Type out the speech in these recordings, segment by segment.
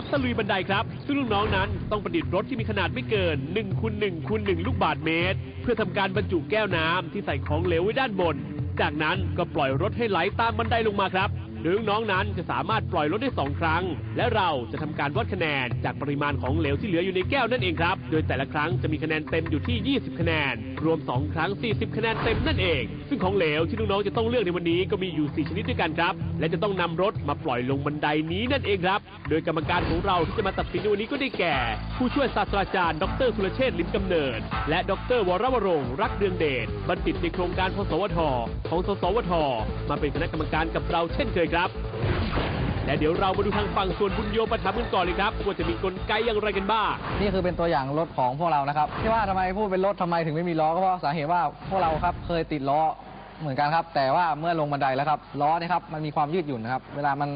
ถตะลุยบันไดครับ ซึ่งลูกน้องนั้นต้องประดิษฐ์รถที่มีขนาดไม่เกิน1คูณ1คูณ1ลูกบาศก์เมตร เพื่อทำการบรรจุแก้วน้ำที่ใส่ของเหลวไว้ด้านบน จากนั้นก็ปล่อยรถให้ไหลตามบันไดลงมาครับ โดยน้องนั้นจะสามารถปล่อยรถได้ 2 ครั้ง และเราจะทำการวัดคะแนนจากปริมาณของเหลวที่เหลืออยู่ในแก้วนั่นเองครับ โดยแต่ละครั้งจะมีคะแนนเต็มอยู่ที่ 20 คะแนน รวม 2 ครั้ง 40 คะแนนเต็มนั่นเอง ซึ่งของเหลวที่น้องๆจะต้องเลือกในวันนี้ก็มีอยู่ 4 ชนิดด้วยกันครับ และจะต้องนำรถมาปล่อยลงบันไดนี้นั่นเองครับ โดยกรรมการของเราที่จะมาตัดสินในวันนี้ก็ได้แก่ ผู้ช่วยศาสตราจารย์ ดรสุรเชษฐ์ลิมกำเนิด และดรวรวรงรักเดืองเดชบัณฑิตในโครงการพสวท ของสสวท มาเป็นคณะกรรมการกับเราเช่นเคยครับและเดี๋ยวเรามาดูทางฝั่งส่วนบุญโยปถัมภ์กันก่อนเลยครับว่าจะมีกลไกอย่างไรกันบ้างนี่คือเป็นตัวอย่างรถของพวกเรานะครับที่ว่าทำไมพูดเป็นรถทำไมถึงไม่มีล้อก็เพราะสาเหตุว่าพวกเราครับเคยติดล้อเหมือนกันครับ แต่ว่าเมื่อลงบันไดแล้วครับล้อเนี่ยครับมันมีความยืดหยุ่นนะครับ เวลามัน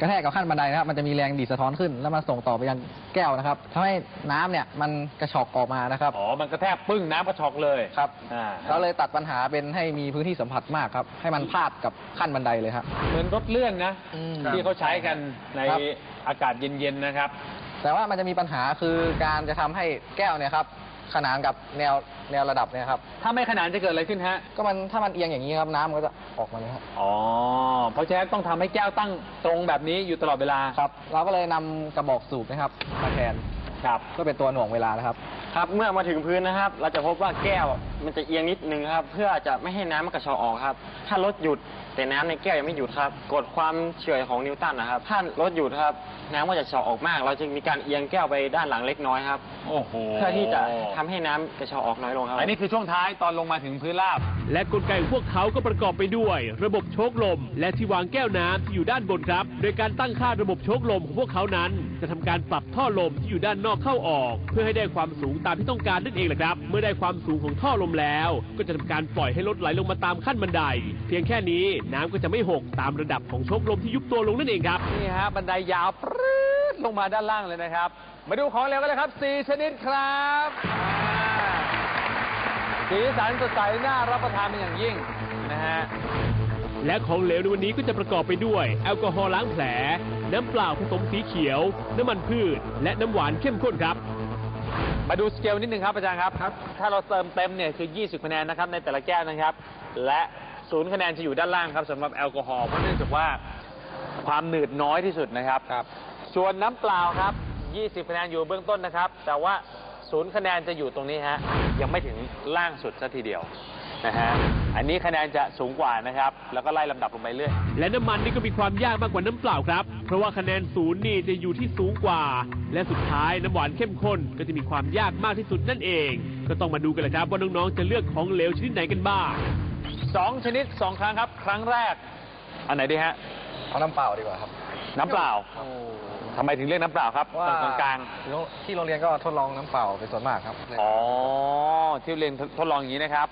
กระแทกกับขั้นบันไดนะครับ มันจะมีแรงดีดสะท้อนขึ้น แล้วมันส่งต่อไปยังแก้วนะครับทำให้น้ำเนี่ยมันกระชอกออกมานะครับ อ๋อ มันกระแทกปึ้งน้ำกระชอกเลยครับอ่าเราเลยตัดปัญหาเป็นให้มีพื้นที่สัมผัสมากครับ ให้มันพาดกับขั้นบันไดเลยครับ เหมือนรถเลื่อนนะ อืมที่เขาใช้กันในครับ อากาศเย็นๆนะครับ แต่ว่ามันจะมีปัญหาคือการจะทำให้แก้วเนี่ยครับ ขนานกับแนวแนวระดับเนี่ยครับ ถ้าไม่ขนานจะเกิดอะไรขึ้นฮะ ก็มันถ้ามันเอียงอย่างนี้ครับน้ำมันก็จะออกมาเลยครับอ๋อ เพราะฉะนั้นต้องทำให้แก้วตั้งตรงแบบนี้อยู่ตลอดเวลาครับ เราก็เลยนำกระบอกสูบนะครับมาแทนครับก็เป็นตัวหน่วงเวลานะครับ ครับ เมื่อมาถึงพื้นนะครับ เราจะพบว่าแก้ว มันจะเอียงนิดนึงครับ เพื่อจะไม่ให้น้ำมันกระชอกออกครับ ถ้ารถหยุดแต่น้ำในแก้วยังไม่หยุดครับกฎความเฉื่อยของนิวตันนะครับ ถ้ารถหยุดครับ น้ำก็จะเฉาะออกมาก เราจึงมีการเอียงแก้วไปด้านหลังเล็กน้อยครับ โอ้โหเพื่อที่จะทำให้น้ำกระชอกออกน้อยลงครับ อันนี้คือช่วงท้ายตอนลงมาถึงพื้นราบ และกลไกของพวกเขาก็ประกอบไปด้วย ระบบโชคลม และที่วางแก้วน้ำที่อยู่ด้านบนครับ โดยการตั้งค่าระบบโชคลมของพวกเขานั้น จะทำการปรับท่อลมที่อยู่ด้านนอกเข้าออก เพื่อให้ได้ความสูงตามที่ต้องการนั่นเองแหละครับ เมื่อได้ความสูงของท่อลมแล้ว ก็จะทำการปล่อยให้รถไหลลงมาตามขั้นบันได เพียงแค่นี้น้ำก็จะไม่หกตามระดับของโชคลมที่ยุบตัวลงนั่นเองครับนี่ฮะบันไดยาวปรื๊ดลงมาด้านล่างเลยนะครับ มาดูของเหลวกันเลยครับ4ชนิดครับอ่าสีสันสดใสน่ารับประทานเป็นอย่างยิ่งนะฮะและของเหลวในวันนี้ก็จะประกอบไปด้วย แอลกอฮอล์ล้างแผล น้ำเปล่าผสมสีเขียว น้ำมันพืช และน้ำหวานเข้มข้นครับ มาดูสเกลนิดนึงครับอาจารย์ครับ ถ้าเราเติมเต็มเนี่ยคือ 20 คะแนนนะครับในแต่ละแก้วนะครับ และศูนย์คะแนนจะอยู่ด้านล่างครับสำหรับแอลกอฮอล์เพราะเนื่องจากว่าความหนืดน้อยที่สุดนะครับครับส่วนน้ำเปล่าครับ 20 คะแนนอยู่เบื้องต้นนะครับ แต่ว่าศูนย์คะแนนจะอยู่ตรงนี้ฮะยังไม่ถึงล่างสุดซะทีเดียว นะฮะ อันนี้คะแนนจะสูงกว่านะครับ แล้วก็ไล่ลำดับลงไปเรื่อย และน้ำมันนี่ก็มีความยากมากกว่าน้ำเปล่าครับ เพราะว่าคะแนนศูนย์นี่จะอยู่ที่สูงกว่า และสุดท้ายน้ำหวานเข้มข้นก็จะมีความยากมากที่สุดนั่นเอง ก็ต้องมาดูกันเลยครับว่าน้องๆจะเลือกของเหลวชนิดไหนกันบ้างสองชนิดสองครั้งครับ ครั้งแรก อันไหนดีฮะ เอาน้ำเปล่าดีกว่าครับน้ำเปล่าทำไมถึงเรียกน้ำเปล่าครับว่าตอนกลางที่โรงเรียนก็ทดลองน้ำเปล่าเป็นส่วนมากครับ ๆอ๋อที่เรียนทดลองอย่างนี้นะครับ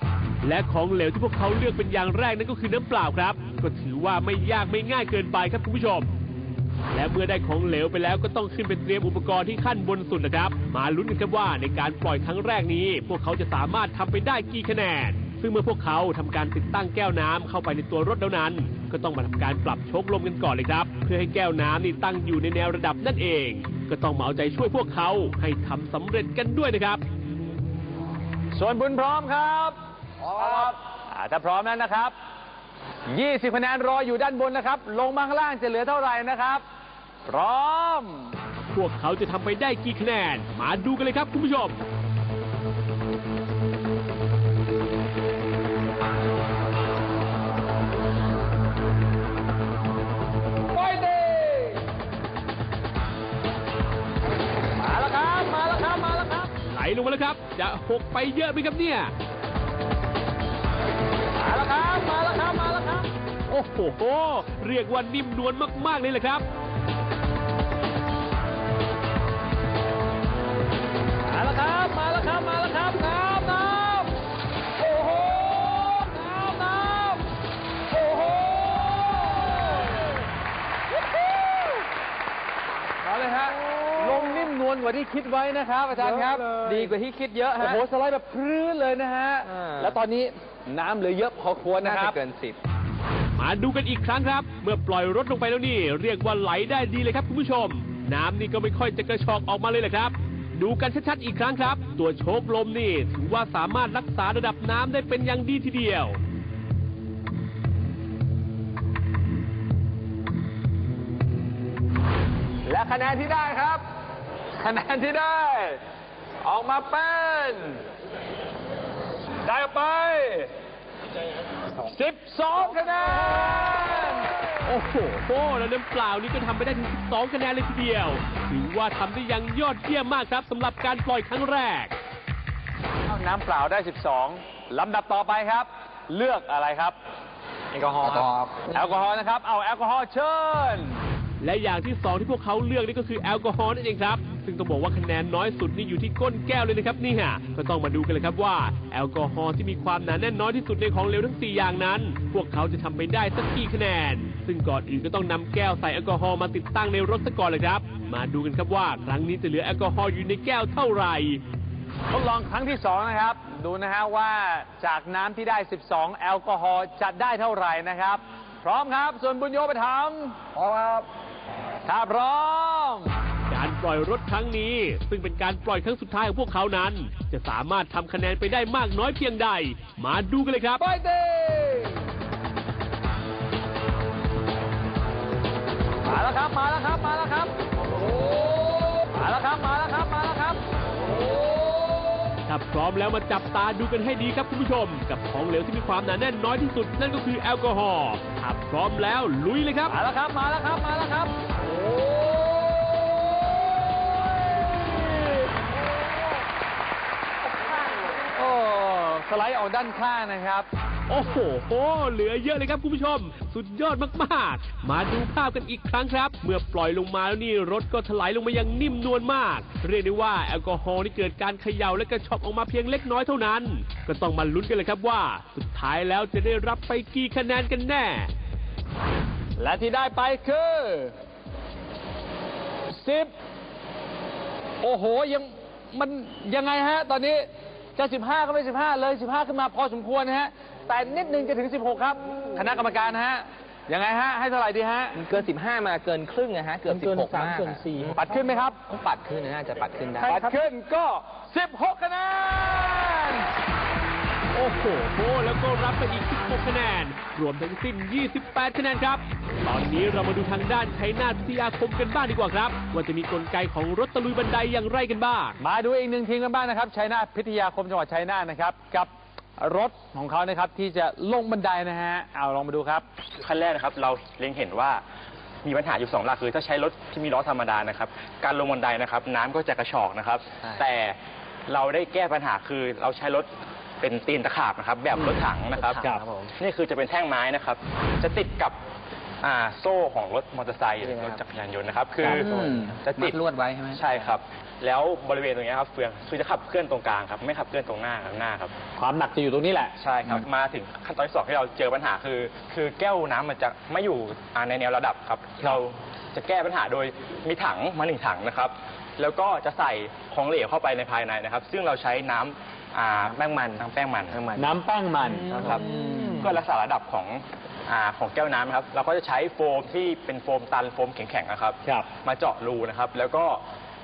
และของเหลวที่พวกเขาเลือกเป็นอย่างแรกนั่นก็คือน้ำเปล่าครับ ก็ถือว่าไม่ยากไม่ง่ายเกินไปครับคุณผู้ชม และเมื่อได้ของเหลวไปแล้วก็ต้องขึ้นไปเตรียมอุปกรณ์ที่ขั้นบนสุดนะครับ มาลุ้นกันครับว่าในการปล่อยครั้งแรกนี้ พวกเขาจะสามารถทำไปได้กี่คะแนน ซึ่งเมื่อพวกเขาทำการติดตั้งแก้วน้ำเข้าไปในตัวรถแล้วนั้น ก็ต้องมาทำการปรับโชคลมกันก่อนเลยครับ เพื่อให้แก้วน้ำนี่ตั้งอยู่ในแนวระดับนั่นเอง ก็ต้องมาเอาใจช่วยพวกเขาให้ทำสำเร็จกันด้วยนะครับ ส่วนบุญพร้อมครับ อมอ่าถ้าพร้อมแล้วนะครับ 20คะแนนรออยู่ด้านบนนะครับ ลงมาข้างล่างจะเหลือเท่าไหร่นะครับ พร้อม พวกเขาจะทำไปได้กี่คะแนน มาดูกันเลยครับคุณผู้ชมไปดิมาแล้วครับ มาแล้วครับ มาแล้วครับ ไหลลงมาแล้วครับ จะหกไปเยอะไหมครับเนี่ย อ้โหเรียกว่านิ่มนวลมากๆเลยแหละครับมาแล้วครับมาแล้วครับมาแล้วครับน้ำน้ำโอ้โหน้ำน้ำโอ้โหวู้ฮู้มาเลยฮะลงนิ่มนวลกว่าที่คิดไว้นะครับอาจารย์ครับเยอะเลยดีกว่าที่คิดเยอะฮะโอ้โหสไลด์แบบพรื้นเลยนะฮะอ่าแล้วตอนนี้น้ำเหลือเยอะพอควรน่านะคจะรับเกินสิบ มาดูกันอีกครั้งครับ เมื่อปล่อยรถลงไปแล้วนี่ เรียกว่าไหลได้ดีเลยครับคุณผู้ชม น้ำนี่ก็ไม่ค่อยจะกระชอกออกมาเลยแหละครับ ดูกันชัดๆอีกครั้งครับ ตัวโชคลมนี่ถือว่าสามารถรักษาระดับน้ำได้เป็นอย่างดีทีเดียว และคะแนนที่ได้ครับ คะแนนที่ได้ ออกมาเป็น ได้ไป 12 คะแนน โอ้โหโอ้แล้วน้ำเปล่านี่ก็ทำไปได้ถึง 12 คะแนนเลยทีเดียว ถือว่าทำได้อย่างยอดเยี่ยมมากครับสำหรับการปล่อยครั้งแรกเอาน้ำเปล่าได้ 12 ลำดับต่อไปครับ เลือกอะไรครับ แอลกอฮอล์ครับแอลกอฮอล์นะครับ เอาแอลกอฮอล์เชิญ และอย่างที่สองที่พวกเขาเลือกนี่ก็คือแอลกอฮอล์นั่นเองครับ ซึ่งต้องบอกว่าคะแนนน้อยสุดนี่อยู่ที่ก้นแก้วเลยนะครับนี่ฮะก็ต้องมาดูกันเลยครับว่าแอลกอฮอล์ที่มีความหนาแน่นน้อยที่สุดในของเหลวทั้ง 4 อย่างนั้น พวกเขาจะทำไปได้สักกี่คะแนน ซึ่งก่อนอื่นก็ต้องนำแก้วใส่แอลกอฮอล์มาติดตั้งในรถซะก่อนเลยครับ มาดูกันครับว่าครั้งนี้จะเหลือแอลกอฮอล์อยู่ในแก้วเท่าไหร่ทดลองครั้งที่ 2 นะครับ ดูนะฮะว่าจากน้ำที่ได้ 12 แอลกอฮอล์จะได้เท่าไหร่นะครับ พร้อมครับ ส่วนบุญโยไปทพอครับำ ถ้าพร้อม การปล่อยรถครั้งนี้ ซึ่งเป็นการปล่อยครั้งสุดท้ายของพวกเขานั้น จะสามารถทำคะแนนไปได้มากน้อยเพียงใด มาดูกันเลยครับ ไปเต้มาแล้วครับ มาแล้วครับ มาแล้วครับโอ้โหมาแล้วครับ มาแล้วครับ มาแล้วครับโอ้โหถ้าพร้อมแล้วมาจับตาดูกันให้ดีครับคุณผู้ชม กับของเหลวที่มีความหนาแน่นน้อยที่สุด นั่นก็คือแอลกอฮอล์ถ้าพร้อมแล้วลุยเลยครับ มาแล้วครับ มาแล้วครับ มาแล้วครับ สไลด์ออกด้านข้างนะครับ โอ้โหโอ้เหลือเยอะเลยครับคุณผู้ชม สุดยอดมาก ๆ มาดูภาพกันอีกครั้งครับ เมื่อปล่อยลงมาแล้วนี่รถก็ถลายลงมาอย่างนิ่มนวลมาก เรียกได้ว่าแอลกอฮอล์นี่เกิดการเขย่าและกระชอกออกมาเพียงเล็กน้อยเท่านั้น ก็ต้องมาลุ้นกันเลยครับว่า สุดท้ายแล้วจะได้รับไปกี่คะแนนกันแน่ และที่ได้ไปคือสิบโอ้โหยังมันยังไงฮะตอนนี้ จะสิบห้าก็ไม่สิบห้าเลยสิบห้าขึ้นมาพอสมควรนะฮะ แต่นิดนึงจะถึงสิบหกครับ คณะกรรมการนะฮะ ยังไงฮะ ให้เท่าไหร่ดีฮะเกิน 15 มาเกินครึ่งนะฮะ เกือบ16มากปัดขึ้นไหมครับต้องปัดขึ้นนะน่าจะปัดขึ้นได้ ปัดขึ้นก็สิบหกคะแนน โอ้โหโอ้แล้วก็รับไปอีก 16 คะแนน รวมทั้งสิ้น 28 คะแนนครับ ตอนนี้เรามาดูทางด้านชัยนาทพิทยาคมกันบ้างดีกว่าครับ ว่าจะมีกลไกของรถตะลุยบันไดอย่างไรกันบ้าง มาดูอีกหนึ่งทีมกันบ้างนะครับชัยนาทพิทยาคมจังหวัดชัยนาทนะครับ กับรถของเขานะครับที่จะลงบันไดนะฮะ เอาลองมาดูครับ ขั้นแรกนะครับเราเล็งเห็นว่ามีปัญหาอยู่สองหลักคือ ถ้าใช้รถที่มีล้อธรรมดานะครับ การลงบันไดนะครับ น้ำก็จะกระชอกนะครับใช่แต่เราได้แก้ปัญหาคือเราใช้รถ เป็นตีนตะขาบนะครับ แบบรถถังนะครับรถถังครับผม นี่คือจะเป็นแท่งไม้นะครับ จะติดกับอ่าโซ่ของรถมอเตอร์ไซค์หรือใช่รคถรับจักรยานยนต์นะครับ คืออืมจะติดมัดลวดไว้ใช่ไหม ใช่ครับ แล้วบริเวณตรงเนี้ยครับเฟืองคือจะขับเคลื่อนตรงกลางครับ ไม่ขับเคลื่อนตรงหน้าข้างหน้าครับ ความหนักจะอยู่ตรงนี้แหละ ใช่ครับ มาถึงขั้นตอนที่สองที่เราเจอปัญหาคือ คือแก้วน้ำมันจะไม่อยู่อ่าในแนวระดับครับ เราจะแก้ปัญหาโดยมีถังมาหนึ่งถังนะครับ แล้วก็จะใส่ของเหลวเข้าไปในภายในนะครับ ซึ่งเราใช้น้ำ อ่าแป้งมันน้ำแป้งมัน น้ำแป้งมันครับเพื่อรักษาระดับของอ่าของแก้วน้ำนะครับ เราก็จะใช้โฟมที่เป็นโฟมตันโฟมแข็งๆนะครับ ครับ มาเจาะรูนะครับ แล้วก็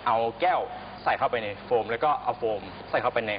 เอาแก้วใส่เข้าไปในโฟม แล้วก็เอาโฟมใส่เข้าไปใน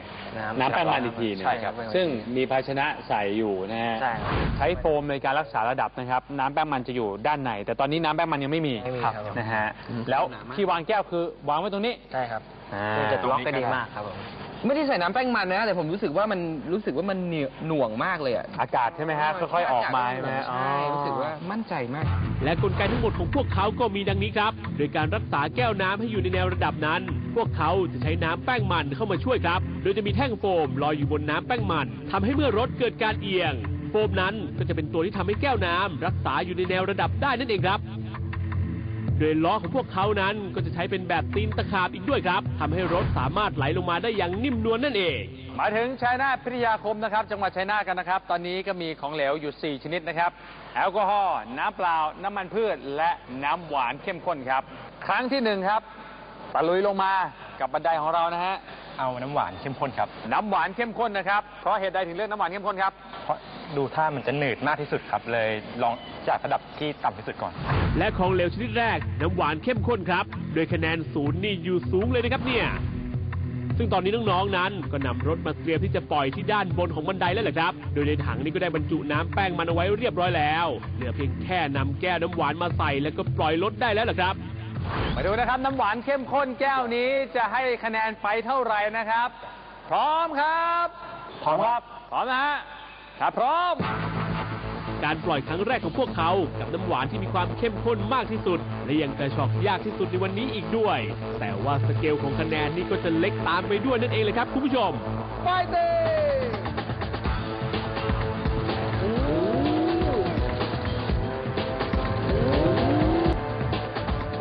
น้ำแป้งมันอีกทีหนึงใช่ครับซึ่งมีภาชนะใส่อยู่นะฮะใช่ครับ ใช้โฟมในการรักษาระดับนะครับ น้ำแป้งมันจะอยู่ด้านในแต่ตอนนี้น้ำแป้งมันยังไม่มีไม่มีครับ นะฮะอืมแล้วหนามากที่วางแก้วคือวางไว้ตรงนี้ใช่ครับอ่า จะล็อกได้ดีมากครับผม ไม่ได้ใส่น้ำแป้งมันนะ แต่ผมรู้สึกว่ามันรู้สึกว่ามันเหนียวหน่วงมากเลยอะอากาศใช่ไหมฮะค่อยๆออกมาใช่ไหมอ๋อใช่รู้สึกว่ามั่นใจมาก และกลไกทั้งหมดของพวกเขาก็มีดังนี้ครับ โดยการรักษาแก้วน้ำให้อยู่ในแนวระดับนั้น พวกเขาจะใช้น้ำแป้งมันเข้ามาช่วยครับ โดยจะมีแท่งโฟมลอยอยู่บนน้ำแป้งมันทำให้เมื่อรถเกิดการเอียง โฟมนั้นก็จะเป็นตัวที่ทำให้แก้วน้ำรักษาอยู่ในแนวระดับได้นั่นเองครับโดยล้อของพวกเขานั้นก็จะใช้เป็นแบบตีนตะขาบอีกด้วยครับทำให้รถสามารถไหลลงมาได้อย่างนิ่มนวลนั่นเอง มาถึงชัยนาทพิทยาคมนะครับ จังหวัดชัยนาทกันนะครับ ตอนนี้ก็มีของเหลวอยู่ 4 ชนิดนะครับ แอลกอฮอล์น้ำเปล่า น้ำมันพืช และน้ำหวานเข้มข้นครับ ครั้งที่หนึ่งครับตะลุยลงมากับบันไดของเรานะฮะเอาน้ำหวานเข้มข้นครับ น้ำหวานเข้มข้นนะครับ เพราะเหตุใดถึงเลือกน้ำหวานเข้มข้นครับ เพราะ ดูท่ามันจะหนืดมากที่สุดครับ เลยลองจากระดับที่ต่ำที่สุดก่อน และของเหลวชนิดแรกน้ำหวานเข้มข้นครับ โดยคะแนนศูนย์นี่อยู่สูงเลยนะครับเนี่ย ซึ่งตอนนี้น้องๆนั้นก็นำรถมาเตรียมที่จะปล่อยที่ด้านบนของบันไดแล้วแหละครับ โดยในถังนี้ก็ได้บรรจุน้ำแป้งมันเอาไว้เรียบร้อยแล้ว เหลือเพียงแค่นำแก้วน้ำหวานมาใส่แล้วก็ปล่อยรถได้แล้วแหละครับ มาดูนะครับ น้ำหวานเข้มข้นแก้วนี้จะให้คะแนนไปเท่าไหร่นะครับ พร้อมครับ พร้อมครับ พร้อมนะฮะ ถ้าพร้อม การปล่อยครั้งแรกของพวกเขากับน้ำหวานที่มีความเข้มข้นมากที่สุด และยังกระชอกยากที่สุดในวันนี้อีกด้วย แต่ว่าสเกลของคะแนนนี่ก็จะเล็กตามไปด้วยนั่นเองเลยครับคุณผู้ชมไฟติ้ง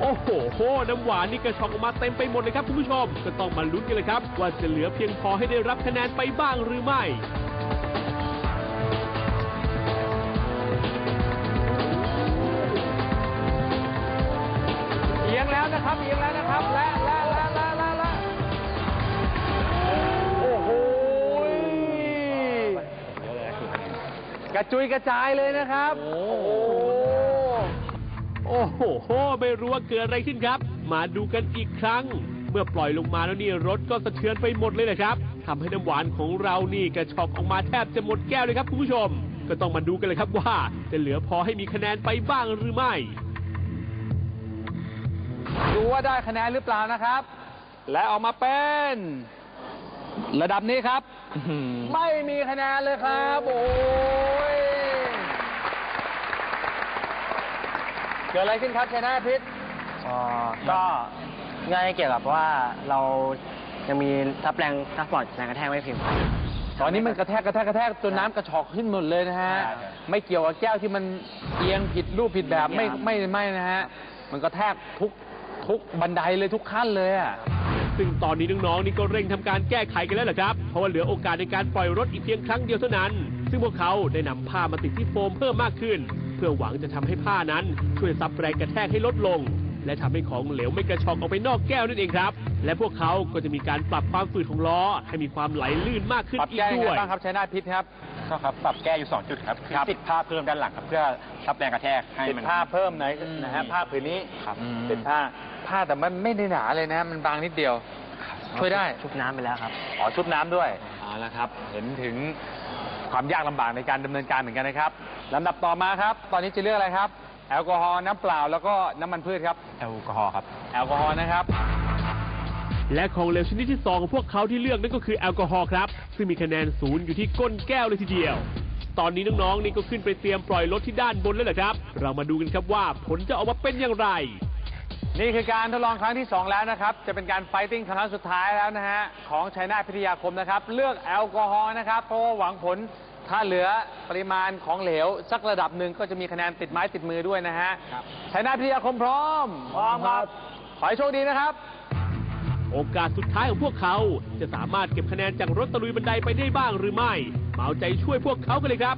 โอ้โหโห น้ำหวานนี่กระชอกออกมาเต็มไปหมดเลยครับคุณผู้ชม ก็ต้องมาลุ้นกันเลยครับ ว่าจะเหลือเพียงพอให้ได้รับคะแนนไปบ้างหรือไม่ นะครับเอียงแล้วนะครับและและและและและและโอ้โหกระจุยกระจายเลยนะครับ โอ้โหโอ้โหไม่รู้ว่าเกิดอะไรขึ้นครับ มาดูกันอีกครั้ง เมื่อปล่อยลงมาแล้วนี่รถก็สะเทือนไปหมดเลยนะครับทำให้น้ำหวานของเรานี่กระชอกออกมาแทบจะหมดแก้วเลยครับคุณผู้ชม ก็ต้องมาดูกันเลยครับว่า จะเหลือพอให้มีคะแนนไปบ้างหรือไม่ ว่าได้คะแนนหรือเปล่านะครับ และออกมาเป็น ระดับนี้ครับ ไม่มีคะแนนเลยครับ โอ้ยเกิดอะไรขึ้นครับชนะพิษอ๋อก็ง่ายเกี่ยวกับว่าเรายังมีทับแรงทับปอดแรงกระแทกไม่เพียงพอตอนนี้มันกระแทกกระแทกกระแทกจนน้ำกระชอกขึ้นหมดเลยนะฮะใช่ครับไม่เกี่ยวกับแก้วที่มันเอียงผิดรูปผิดแบบไม่ครับไม่ไม่นะฮะ มันกระแทกทุก ทุกบันไดเลยทุกขั้นเลยอะ ซึ่งตอนนี้น้องๆนี่ก็เร่งทำการแก้ไขกันแล้วแหละครับ เพราะว่าเหลือโอกาสในการปล่อยรถอีกเพียงครั้งเดียวเท่านั้น ซึ่งพวกเขาได้นำผ้ามาติดที่โฟมเพิ่มมากขึ้น เพื่อหวังจะทำให้ผ้านั้นช่วยซับแรงกระแทกให้ลดลง และทำให้ของเหลวไม่กระชอกออกไปนอกแก้วนั่นเองครับ และพวกเขาก็จะมีการปรับความฝืดของล้อ ให้มีความไหลลื่นมากขึ้นปรับอีแก้กยังด้ไงวย บ้างครับชัยนาทพิษครับ ก็ครับปรับแก้อยู่ 2 จุดครับคือครับติดผ้าเพิ่มด้านหลังครับเพื่อรับแรงกระแทกให้ติดมัน ผ้าเพิ่มไหนอืมนะฮะผ้าผืนนี้ครับติดผ้าผ้าแต่มันไม่ได้หนาเลยนะ มันบางนิดเดียว ช่วยได้ชุบน้ำไปแล้วครับ อ๋อชุบน้ำด้วยเอาละครับ เห็นถึงความยากลำบากในการดำเนินการเหมือนกันนะครับลำดับต่อมาครับ ตอนนี้จะเลือกอะไรครับ แอลกอฮอล์น้ำเปล่าแล้วก็น้ำมันพืชครับ แอลกอฮอล์ครับ แอลกอฮอล์นะครับ และของเหลวชนิดที่สองของพวกเขาที่เลือกนั่นก็คือแอลกอฮอล์ครับ ซึ่งมีคะแนนศูนย์อยู่ที่ก้นแก้วเลยทีเดียว ตอนนี้น้องๆนี่ก็ขึ้นไปเตรียมปล่อยรถที่ด้านบนแล้วแหละครับ เรามาดูกันครับว่าผลจะออกมาเป็นอย่างไร นี่คือการทดลองครั้งที่ 2 แล้วนะครับ จะเป็นการไฟติ้งครั้งสุดท้ายแล้วนะฮะ ของชัยนาทพิทยาคมนะครับ เลือกแอลกอฮอล์นะครับ เพราะว่าหวังผลถ้าเหลือปริมาณของเหลว สักระดับหนึ่งก็จะมีคะแนนติดไม้ติดมือด้วยนะฮะชัยนาทพิทยาคมพร้อม พร้อมครับ ขอให้โชคดีนะครับ โอกาสสุดท้ายของพวกเขา จะสามารถเก็บคะแนนจากรถตะลุยบันไดไปได้บ้างหรือไม่มาเอาใจช่วยพวกเขากันเลยครับ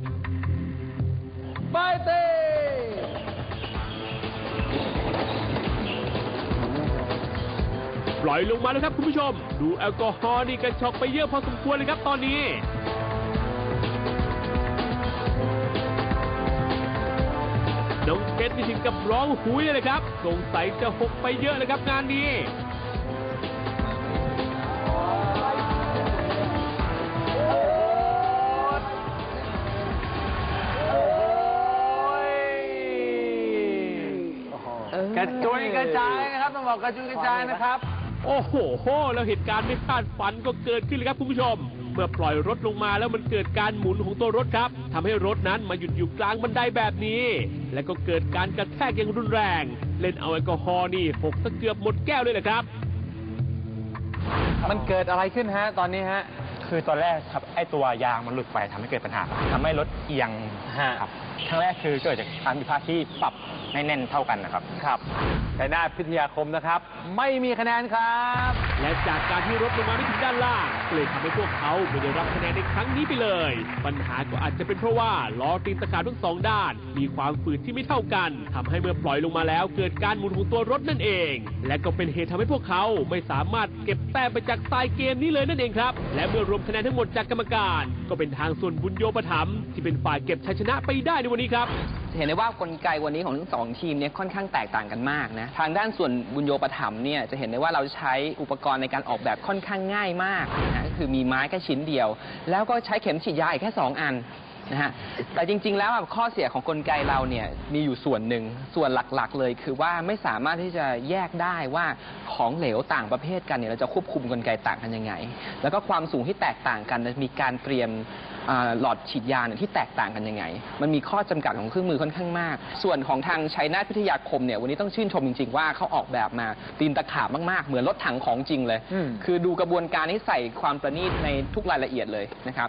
ไฟติ้งปล่อยลงมาแล้วครับคุณผู้ชม ดูแอลกอฮอล์นี่กระชอกไปเยอะพอสมควรเลยครับตอนนี้น้องเพชรนี่ถึงกับร้องหุยเลยนะครับ สงสัยจะหกไปเยอะเลยครับงานนี้ ระจุยกระจายนะครับต้องบอกกระจุยกระจายนะครับ โอ้โหโห แล้วเหตุการณ์ไม่คาดฝันก็เกิดขึ้นเลยครับคุณผู้ชม เมื่อปล่อยรถลงมาแล้วมันเกิดการหมุนของตัวรถครับทำให้รถนั้นมาหยุดอยู่กลางบันไดแบบนี้ และก็เกิดการกระแทกอย่างรุนแรง เล่นเอาแอลกอฮอล์นี่หกซะเกือบหมดแก้วเลยแหละครับ มันเกิดอะไรขึ้นฮะตอนนี้ฮะ คือตอนแรกครับไอตัวยางมันหลุดไปทำให้เกิดปัญหาครับทำให้รถเอียงฮะ ครับครั้งแรกคือเกิดจากการผิดพลาดที่ปรับ ไม่แน่นเท่ากันนะครับ ครับชัยนาทพิทยาคมนะครับ ไม่มีคะแนนครับ และจากการที่รถลงมาไม่ถึงด้านล่างก็เลยทำให้พวกเขาไม่ได้รับคะแนนในครั้งนี้ไปเลย ปัญหาก็อาจจะเป็นเพราะว่าล้อตีนตะขาบทั้งสองด้าน มีความฝืดที่ไม่เท่ากันทำให้เมื่อปล่อยลงมาแล้วเกิดการหมุนของตัวรถนั่นเอง และก็เป็นเหตุทำให้พวกเขาไม่สามารถเก็บแต้มไปจากสายเกมนี้เลยนั่นเองครับ และเมื่อรวมคะแนนทั้งหมดจากกรรมการ ก็เป็นทางส่วนบุญโยปถัมภ์ที่เป็นฝ่ายเก็บชัยชนะไปได้ในวันนี้ครับ เห็นได้ว่ากลไกวันนี้ของทั้งสองทีมเนี่ยค่อนข้างแตกต่างกันมากนะทางด้านส่วนบุญโยปถัมภ์เนี่ยจะเห็นได้ว่าเราใช้อุปกรณ์ในการออกแบบค่อนข้างง่ายมากนะฮะก็คือมีไม้แค่ชิ้นเดียว แล้วก็ใช้เข็มฉีดยาอีกแค่ 2 อันนะฮะแต่จริง ๆ แล้วอะข้อเสียของกลไกเราเนี่ยมีอยู่ส่วนหนึ่งส่วนหลักๆ เลย คือว่าไม่สามารถที่จะแยกได้ว่าของเหลวต่างประเภทกันเนี่ยเราจะควบคุมกลไกต่างกันยังไง แล้วก็ความสูงที่แตกต่างกันมีการเตรียม อ่าหลอดฉีดยาเนี่ยที่แตกต่างกันยังไง มันมีข้อจำกัดของเครื่องมือค่อนข้างมาก ส่วนของทางชัยนาทพิทยาคมเนี่ยวันนี้ต้องชื่นชมจริงๆว่าเขาออกแบบมาตีนตะขาบมากๆ เหมือนรถถังของจริงเลย อืม คือดูกระบวนการที่ใส่ความประณีตในทุกรายละเอียดเลยนะครับ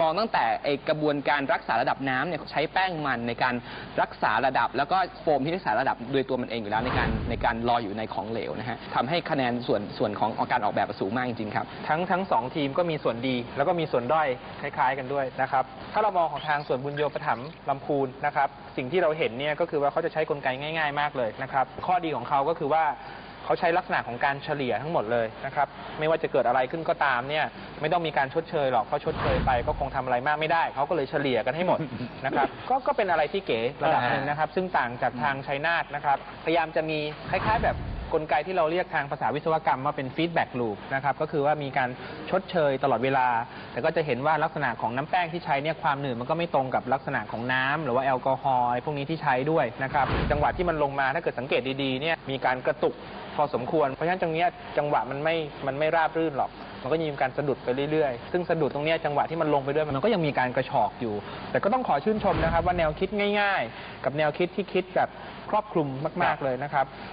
มองตั้งแต่ไอกระบวนการรักษาระดับน้ำเนี่ยใช้แป้งมันในการรักษาระดับ แล้วก็โฟมที่รักษาระดับโดยตัวมันเองอยู่แล้วในการในการลอยอยู่ในของเหลวนะฮะทำให้คะแนนส่วนส่วนของการออกแบบสูงมากจริงๆครับ ทั้งทั้งสองทีมก็มีส่วนดีแล้วก็มีส่วนด้อยคล้ายๆกันด้วยนะครับ ถ้าเรามองของทางส่วนบุญโยปถัมภ์ลำพูนนะครับ สิ่งที่เราเห็นเนี่ยก็คือว่าเขาจะใช้กลไกง่าย ๆ มากเลยนะครับ ข้อดีของเขาก็คือว่าเขาใช้ลักษณะของการเฉลี่ยทั้งหมดเลยนะครับ ไม่ว่าจะเกิดอะไรขึ้นก็ตามเนี่ย ไม่ต้องมีการชดเชยหรอกเพราะชดเชยไปก็คงทำอะไรมากไม่ได้ เขาก็เลยเฉลี่ยกันให้หมดนะครับ ก็ก็เป็นอะไรที่เก๋ระดับหนึ่งนะครับ ซึ่งต่างจากทางชัยนาทนะครับ พยายามจะมีคล้าย ๆ แบบ กลไกที่เราเรียกทางภาษาวิศวกรรมว่าเป็นฟีดแบ็กลูปนะครับก็คือว่ามีการชดเชยตลอดเวลา แต่ก็จะเห็นว่าลักษณะของน้ำแป้งที่ใช้เนี่ยความหนืดมันก็ไม่ตรงกับลักษณะของน้ำหรือว่าแอลกอฮอล์อะไรพวกนี้ที่ใช้ด้วยนะครับจังหวะที่มันลงมาถ้าเกิดสังเกตดีๆเนี่ยมีการกระตุกพอสมควร เพราะฉะนั้นตรงนี้จังหวะมันไม่ มันไม่ราบรื่นหรอก มันก็ยังมีการสะดุดไปเรื่อยๆ ซึ่งสะดุดตรงนี้จังหวะที่มันลงไปด้วย มันก็ยังมีการกระชอกอยู่ แต่ก็ต้องขอชื่นชมนะครับ ว่าแนวคิดง่าย ๆ กับแนวคิดที่คิดแบบครอบคลุมมาก ๆเลยนะครับ